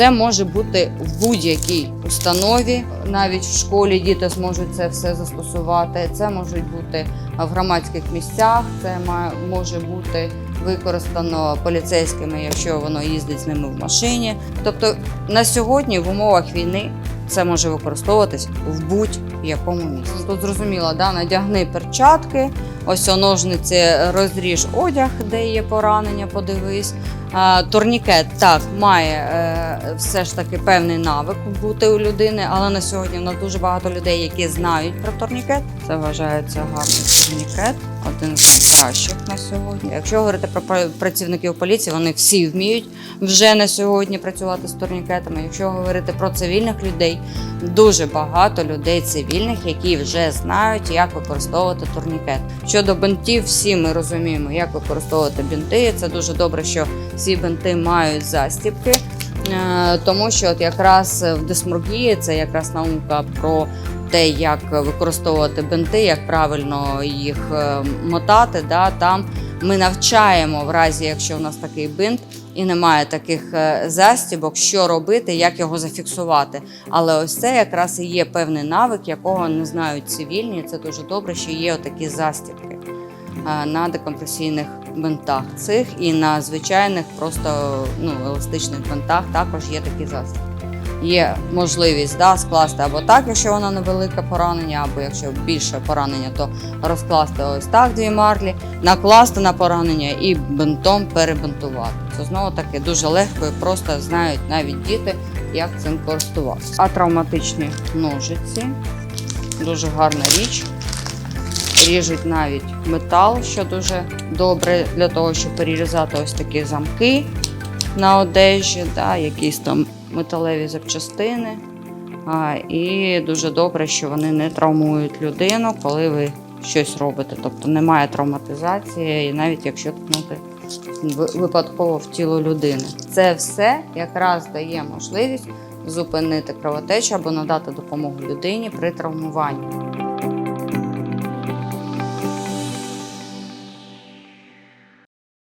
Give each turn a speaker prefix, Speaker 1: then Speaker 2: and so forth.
Speaker 1: Це може бути в будь-якій установі, навіть в школі діти зможуть це все застосувати. Це можуть бути в громадських місцях, це може бути використано поліцейськими, якщо воно їздить з ними в машині. Тобто на сьогодні в умовах війни це може використовуватись в будь-якому місці. Тут зрозуміло, да? надягни перчатки, ось о ножниці розріж одяг, де є поранення, подивись. Турнікет так має е, все ж таки певний навик бути у людини, але на сьогодні в нас дуже багато людей, які знають про турнікет. Це вважається гарний турнікет, один з найкращих на сьогодні. Якщо говорити про працівників поліції, вони всі вміють вже на сьогодні працювати з турнікетами. Якщо говорити про цивільних людей, дуже багато людей цивільних, які вже знають, як використовувати турнікет. Щодо бинтів, всі ми розуміємо, як використовувати бінти. Це дуже добре, що всі бинти мають застібки. Е, Тому що от якраз в дисморгії це якраз наука про те, як використовувати бинти, як правильно їх е, мотати. Да, там ми навчаємо в разі, якщо у нас такий бинт і немає таких е, застібок, що робити, як його зафіксувати. Але ось це якраз і є певний навик, якого не знають цивільні. Це дуже добре, що є отакі застібки на декомпресійних бинтах цих і на звичайних просто ну, еластичних бинтах також є такі застібки. Є можливість да, скласти або так, якщо воно невелике поранення, або якщо більше поранення, то розкласти ось так дві марлі, накласти на поранення і бинтом перебинтувати. Це знову таки дуже легко і просто знають навіть діти, як цим користуватися. А травматичні ножиці дуже гарна річ. Ріжуть навіть метал, що дуже добре для того, щоб перерізати ось такі замки на одежі, да, якісь там металеві запчастини. А, і дуже добре, що вони не травмують людину, коли ви щось робите. Тобто немає травматизації, і навіть якщо ткнути випадково в тіло людини. Це все якраз дає можливість зупинити кровотечу або надати допомогу людині при травмуванні.